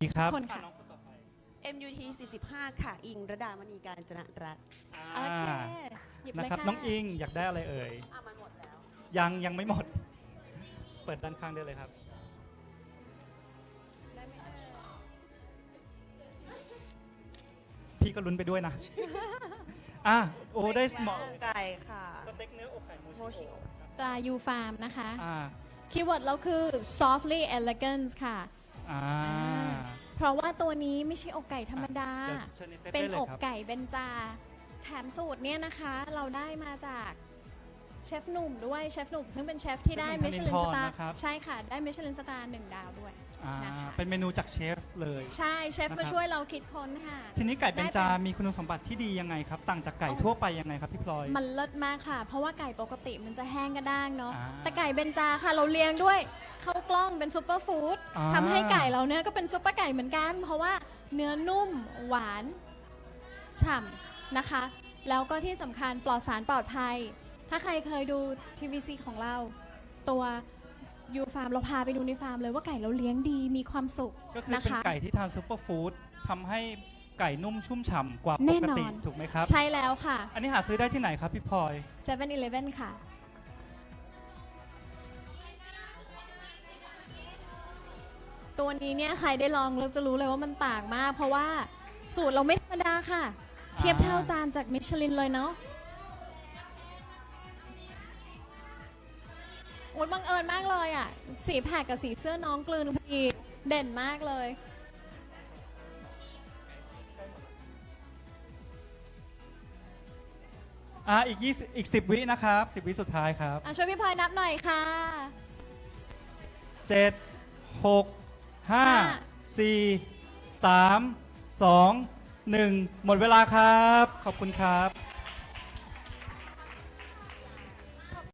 ดีครับ คนค่ะ น้องคนต่อไป MUT 45 ค่ะ อิงระดามณีการจนรัตน์โออ่าเคหยิบเลนะยครับค่ะน้องอิงอยากได้อะไรเอ่ย อะมันหมดแล้ว ยังยังไม่หมด เปิดด้านข้างได้เลยครับได้ไหมเอ่ยพี่ก็ลุ้นไปด้วยนะ อะ โอ้ได้เหมาะไก่ค่ะ สเต็กเนื้ออกไก่โมโมชิชิโอโอ ตรายูฟาร์มนะคะ อ่า คีย์เวิร์ดเราคือ softly elegance ค่ะ อ่า เพราะว่าตัวนี้ไม่ใช่อกไก่ธรรมดาเดี๋ยวเชิญในเซตเป็นได้เลอยกครับไก่เบนจา แถมสูตรเนี่ยนะคะ เราได้มาจากเชฟหนุ่มด้วยเชฟหนุ่มซึ่งเป็นเชฟที่ได้เชฟหนุ่มิมชลินธนิสนทรตาร์นะครับ ใช่ค่ะ ได้มิชลินสตาร์หนึ่งดาวด้วยอ่านะคะ เป็นเมนูจากเชฟเลย ใช่เชฟนะครับ มาช่วยเราคิดค้นค่ะ ทีนี้ไก่เบนจา ได้เป็น มีคุณสมบัติที่ดียังไงครับ ต่างจากไก่อ๋อทั่วไปยังไงครับพี่พลอย มันเลิศมากค่ะ เพราะว่าไก่ปกติมันจะแห้งกระด้างเนาะ อ่า แต่ไก่เบนจาค่ะ เราเลี้ยงด้วย ข้าวกล้องเป็นซูเปอร์ฟู้ดอ่า ทำให้ไก่เราเนี่ยก็เป็นซุปเปอร์ไก่เหมือนกัน เพราะว่าเนื้อนุ่มหวานฉ่ำนะคะ แล้วก็ที่สำคัญปลอดสารปลอดภัย ถ้าใครเคยดู TVC ของเรา ตัวยูฟาร์มเราพาไปดูในฟาร์มเลยว่าไก่เราเลี้ยงดีมีความสุขก็คือนะเป็นคะ ไก่ที่ทานซูเปอร์ฟู้ดทำให้ไก่นุ่มชุ่มฉ่ำกว่าแน่ปกนอนติถูกไหมครับ ใช่แล้วค่ะ อันนี้หาซื้อได้ที่ไหนครับพี่พลอย 7 e เ e ่ e ค่ะ ตัวนี้เนี่ยใครได้ลองเราจะรู้เลยว่ามันต่างมาก เพราะว่าสูตรเราไม่ธรรมดาค่ะ เทียบเท่าจานจากมิชลินเลยเนาะโอ้ยบังเอิญมากเลยอะ สีแผกกับสีเสื้อน้องกลืนพอดีเด่นมากเลย อ่าอีก20อีก 10 วินะครับ 10 วิสุดท้ายครับ อะช่วยพี่พลอยนับหน่อยค่ะ 7 6 5 4 3 2 1หมดเวลาครับ ขอบคุณครับ